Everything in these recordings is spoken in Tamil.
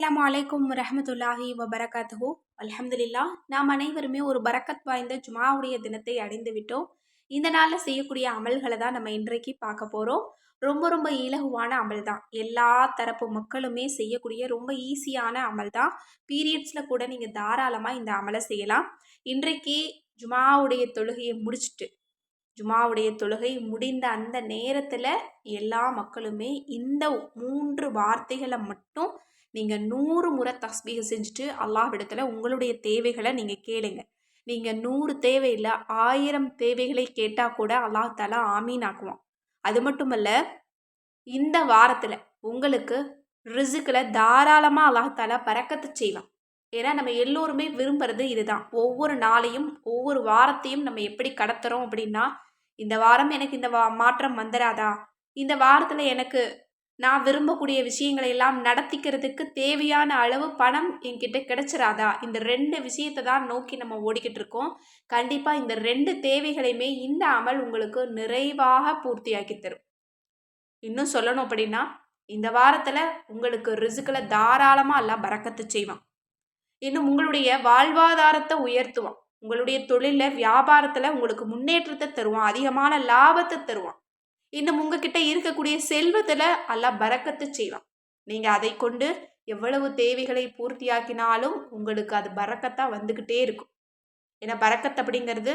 அஸ்லாம் வலைக்கும் ரஹமத்துல்லாஹி வபரகாத்து அலமதுல்லா நாம் அனைவருமே ஒரு பரக்கத் வாய்ந்த ஜுமாவுடைய தினத்தை அடைந்து விட்டோம். இந்த நாளில் செய்யக்கூடிய அமல்களை தான் நம்ம இன்றைக்கு பார்க்க போகிறோம் ரொம்ப ரொம்ப இலகுவான அமல் தான். எல்லா தரப்பு மக்களுமே செய்யக்கூடிய ரொம்ப ஈஸியான அமல் தான். பீரியட்ஸில் கூட நீங்கள் தாராளமாக இந்த அமலை செய்யலாம். இன்றைக்கு ஜுமாவுடைய தொழுகையை முடிச்சுட்டு ஜுமாவுடைய தொழுகை முடிந்த அந்த நேரத்தில் எல்லா மக்களுமே இந்த மூன்று வார்த்தைகளை மட்டும் நீங்கள் நூறு முறை தஸ்பீக செஞ்சுட்டு அல்லாஹ்விடத்தில் உங்களுடைய தேவைகளை நீங்கள் கேளுங்க. நீங்கள் நூறு தேவையில் ஆயிரம் தேவைகளை கேட்டால் கூட அல்லாஹ் ஆமீன் ஆக்குவான். அது மட்டுமல்ல இந்த வாரத்தில் உங்களுக்கு ரிசுக்கில் தாராளமாக அல்லாஹாலா பறக்கத்து செய்வான். ஏன்னா நம்ம எல்லோருமே விரும்புறது இதுதான். ஒவ்வொரு நாளையும் ஒவ்வொரு வாரத்தையும் நம்ம எப்படி கடத்துறோம் அப்படின்னா இந்த வாரம் எனக்கு இந்த வா மாற்றம் வந்துடாதா இந்த வாரத்தில் எனக்கு நான் விரும்பக்கூடிய விஷயங்களை எல்லாம் நடத்திக்கிறதுக்கு தேவையான அளவு பணம் என்கிட்ட கிடைச்சிராதா? இந்த ரெண்டு விஷயத்தை தான் நோக்கி நம்ம ஓடிக்கிட்டு இருக்கோம் கண்டிப்பாக இந்த ரெண்டு தேவைகளையுமே இந்த அமல் உங்களுக்கு நிறைவாக பூர்த்தியாக்கி தரும். இன்னும் சொல்லணும் அப்படின்னா இந்த வாரத்தில் உங்களுக்கு ரிசுக்களை தாராளமாக எல்லாம் பறக்கத்து செய்வான். இன்னும் உங்களுடைய வாழ்வாதாரத்தை உயர்த்துவான். உங்களுடைய தொழிலில் வியாபாரத்தில் உங்களுக்கு முன்னேற்றத்தை தருவான். அதிகமான லாபத்தை தருவான். இன்னும் உங்ககிட்ட இருக்கக்கூடிய செல்வத்தில் அல்லா பறக்கத்து செய்வான். நீங்கள் அதை கொண்டு எவ்வளவு தேவைகளை பூர்த்தியாக்கினாலும் உங்களுக்கு அது பறக்கத்தான் வந்துக்கிட்டே இருக்கும். ஏன்னா பறக்கத் அப்படிங்கிறது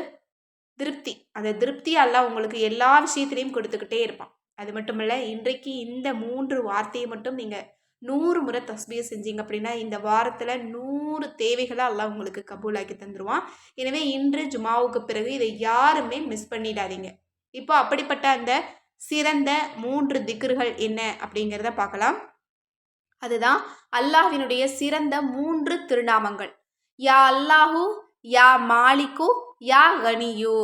திருப்தி. அந்த திருப்தி எல்லாம் உங்களுக்கு எல்லா விஷயத்திலையும் கொடுத்துக்கிட்டே இருப்பான். அது மட்டும் இல்லை இன்றைக்கு இந்த மூன்று வார்த்தையை மட்டும் நீங்கள் நூறு முறை தஸ்பியை செஞ்சீங்க அப்படின்னா இந்த வாரத்தில் நூறு தேவைகளை எல்லாம் உங்களுக்கு கபூலாக்கி தந்துடுவான் எனவே இன்று ஜுமாவுக்கு பிறகு இதை யாருமே மிஸ் பண்ணிடாதீங்க. இப்போ அப்படிப்பட்ட அந்த சிறந்த மூன்று திக்ருகள் என்ன அப்படிங்கிறத பார்க்கலாம். அதுதான் அல்லாஹினுடைய சிறந்த மூன்று திருநாமங்கள். யா அல்லாஹு யா மாலிக்கு யா கனியு.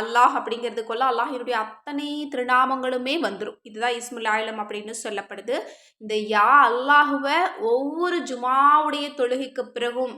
அல்லாஹ் அப்படிங்கிறதுக்குள்ள அல்லாஹினுடைய அத்தனை திருநாமங்களுமே வந்துடும் இதுதான் இஸ்முல் ஆயிலம் அப்படின்னு சொல்லப்படுது. இந்த யா அல்லாஹுவை ஒவ்வொரு ஜுமாவுடைய தொழுகைக்கு பிறகும்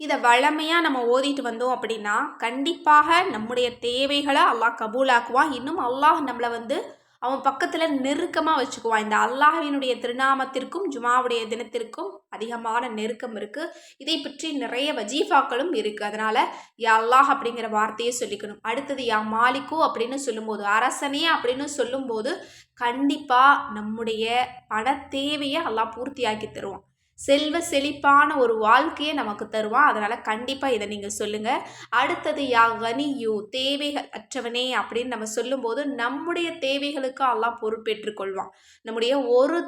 இதை வளமையாக நம்ம ஓதிட்டு வந்தோம் அப்படின்னா கண்டிப்பாக நம்முடைய தேவைகளை அல்லாஹ் கபூலாக்குவான். இன்னும் அல்லாஹ் நம்மளை வந்து அவன் பக்கத்தில் நெருக்கமாக வச்சுக்குவான். இந்த அல்லாஹினுடைய திருநாமத்திற்கும் ஜுமாவுடைய தினத்திற்கும் அதிகமான நெருக்கம் இருக்குது இதை பற்றி நிறைய வஜீஃபாக்களும் இருக்குது அதனால் யா அல்லாஹ் அப்படிங்கிற வார்த்தையை சொல்லிக்கணும். அடுத்தது யா மாலிக்கோ அப்படின்னு சொல்லும்போது அரசனே அப்படின்னு சொல்லும்போது கண்டிப்பாக நம்முடைய பண தேவையை அல்லாஹ் பூர்த்தியாக்கி தருவான். செல்வ செழிப்பான ஒரு வாழ்க்கையை நமக்கு தருவான். அதனால் கண்டிப்பாக இதை நீங்கள் சொல்லுங்கள் அடுத்தது யா கனியூ தேவை தேவைகள் அற்றவனே அப்படின்னு நம்ம சொல்லும்போது நம்முடைய தேவைகளுக்கு எல்லாம் பொறுப்பேற்றுக்கொள்வான் நம்முடைய ஒரு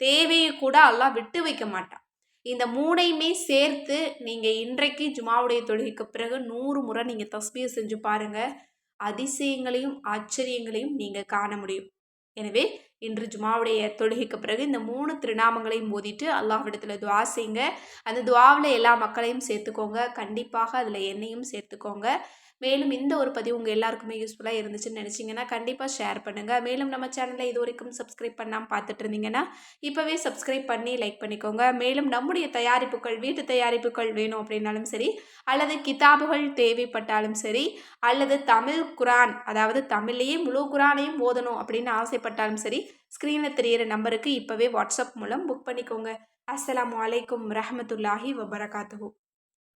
தேவையை கூட எல்லாம் விட்டு வைக்க மாட்டான். இந்த மூணையுமே சேர்த்து நீங்கள் இன்றைக்கு ஜுமாவுடைய தொழுகைக்கு பிறகு நூறு முறை நீங்கள் தஸ்பியை செஞ்சு பாருங்கள் அதிசயங்களையும் ஆச்சரியங்களையும் நீங்கள் காண முடியும். எனவே இன்று ஜுமாவுடைய தொழுகைக்கு பிறகு இந்த மூணு திருநாமங்களையும் மோதிட்டு அல்லாஹ்விடத்தில் துவா செய்யுங்க. அந்த துவாவில் எல்லா மக்களையும் சேர்த்துக்கோங்க. கண்டிப்பாக அதில் என்னையும் சேர்த்துக்கோங்க. மேலும் இந்த ஒரு பதிவு உங்கள் எல்லாருக்குமே யூஸ்ஃபுல்லாக இருந்துச்சுன்னு நினச்சிங்கன்னா கண்டிப்பாக ஷேர் பண்ணுங்கள் மேலும் நம்ம சேனலில் இது வரைக்கும் சப்ஸ்கிரைப் பண்ணாமல் பார்த்துட்டு இருந்தீங்கன்னா இப்போவே சப்ஸ்கிரைப் பண்ணி லைக் பண்ணிக்கோங்க. மேலும் நம்முடைய தயாரிப்புகள் வீட்டு தயாரிப்புகள் வேணும் அப்படின்னாலும் சரி அல்லது கிதாபுகள் தேவைப்பட்டாலும் சரி அல்லது தமிழ் குரான் அதாவது தமிழ்லேயே முழு குரானையும் ஓதணும் அப்படின்னு ஆசைப்பட்டாலும் சரி ஸ்க்ரீனில் தெரியிற நம்பருக்கு இப்போவே வாட்ஸ்அப் மூலம் புக் பண்ணிக்கோங்க. அஸ்லாம் வலைக்கம் ரஹமத்துல்லாஹி வபரகாத்து